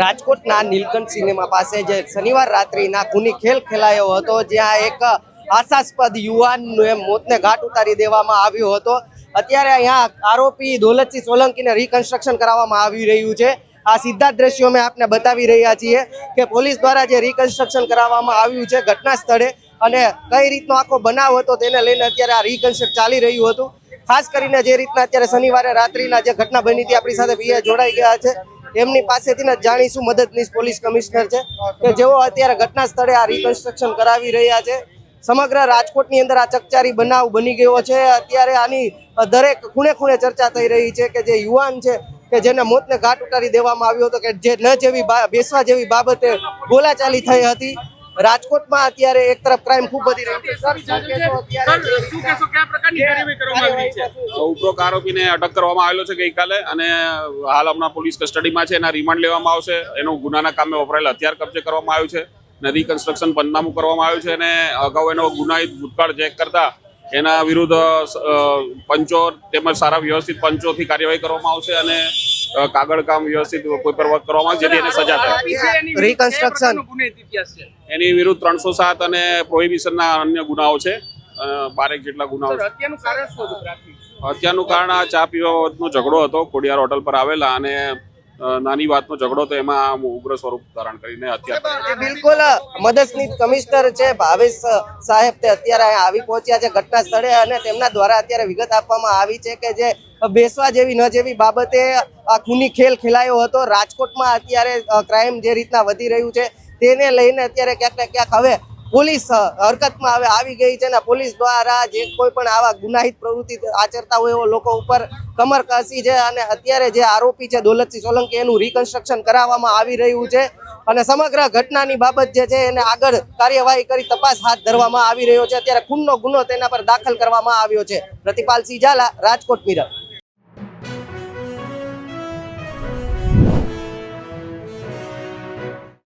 રાજકોટના નીલકંઠ સિનેમા પાસે જે શનિવાર રાત્રિના ખૂની ખેલ ખેલાયો હતો, જ્યાં એક આશાસ્પદ યુવાનનું મોતને ઘાટ ઉતારી દેવામાં આવ્યો હતો. અત્યારે અહીંયા આરોપી દોલતસિંહ સોલંકીને રિકન્સ્ટ્રક્શન કરાવવામાં આવી રહ્યું છે. આ સીધા દ્રશ્યો મેં આપને બતાવી રહ્યા છીએ કે પોલીસ દ્વારા જે રિકન્સ્ટ્રક્શન કરાવવામાં આવ્યું છે ઘટના સ્થળે અને કઈ રીતનો આખો બનાવ હતો તેને લઈને અત્યારે આ રિકન્સ્ટ્રક્ટ ચાલી રહ્યું હતું. ખાસ કરીને જે રીતના અત્યારે શનિવારે રાત્રિના જે ઘટના બની હતી, આપણી સાથે પીએ જોડાઈ ગયા છે. એમની પાસેથી જ જાણીશું મદદનીશ પોલીસ કમિશનર છે કે જેઓ અત્યારે ઘટના સ્થળે આ રિકન્સ્ટ્રક્શન કરાવી રહ્યા છે. સમગ્ર રાજકોટની અંદર આ ચકચારી બનાવ બની ગયો છે. અત્યારે આની દરેક ખૂણે ખૂણે ચર્ચા થઈ રહી છે કે જે યુવાન છે કે જેને મોતને ઘાટ ઉતારી દેવામાં આવ્યો હતો કે જે ન જેવી બેસવા જેવી બાબતે બોલાચાલી થઈ હતી. રાજકોટમાં અત્યારે એક તરફ ક્રાઇમ ખૂબ વધી રહ્યો છે. સર, શું કહેશો અત્યારે? સર શું કહેશો કયા પ્રકારની કાર્યવાહી કરવામાં આવી છે? ઉપરોક્ત આરોપીને અટક કરવામાં આવેલો છે ગઈકાલે અને હાલ હમણાં પોલીસ કસ્ટડીમાં છે એના રિમાન્ડ લેવામાં આવશે. એનું ગુનાના કામે વપરાયેલ હથિયાર કબજે કરવામાં આવ્યું છે. નદી રિકન્સ્ટ્રક્શન પંચનામું કરવામાં આવ્યું છે અને અગાઉ એનો ગુનાહિત ભૂતકાળ ચેક કરતા એના વિરુદ્ધ પંચો તેમજ સારા વ્યવસ્થિત પંચોથી કાર્યવાહી કરવામાં આવશે અને કાગળ કામ વ્યવસ્થિત પેપર વર્ક કરવામાં જેથી એને સજા થાય. રિકન્સ્ટ્રક્શન એની વિરુદ્ધ ત્રણસો સાત અને પ્રોહિબિશનના અન્ય ગુનાઓ છે. બારેક જેટલા ગુનાઓ છે. હત્યાનું કારણ આ ચા પીવાનો ઝઘડો હતો. ખોડિયાર હોટલ પર આવેલા અને નાની વાતનો ઝઘડો તો એમાં આમ ઉગ્ર સ્વરૂપ ધારણ કરીને હત્યા બિલકુલ મદદનીશ કમિશનર છે ભાવેશ સાહેબ તે અત્યારે આવી પહોંચ્યા છે ઘટના સ્થળે અને તેમના દ્વારા અત્યારે વિગત આપવામાં આવી છે કે જે બેસવા જેવી, ન જેવી બાબતે આ ખૂની ખેલ ખેલાયો હતો. રાજકોટમાં અત્યારે ક્રાઇમ જે રીતના વધી રહ્યું છે, તેને લઈને અત્યારે ક્યાંક ને ક્યાંક હવે પોલીસ હરકતમાં હવે આવી ગઈ છે અને પોલીસ દ્વારા જે કોઈ પણ આવા ગુનાહિત પ્રવૃત્તિ આચરતા હોય એવો લોકો ઉપર કમર કસી છે અને અત્યારે જે આરોપી છે દોલતસિંહ સોલંકી, એનું રિકન્સ્ટ્રક્શન કરાવવામાં આવી રહ્યું છે અને સમગ્ર ઘટનાની બાબત જે છે એને આગળ કાર્યવાહી કરી તપાસ હાથ ધરવામાં આવી રહ્યો છે. અત્યારે ખૂનનો ગુનો તેના પર દાખલ કરવામાં આવ્યો છે. પ્રતિપાલ સિંહ ઝાલા, રાજકોટ, મિરર.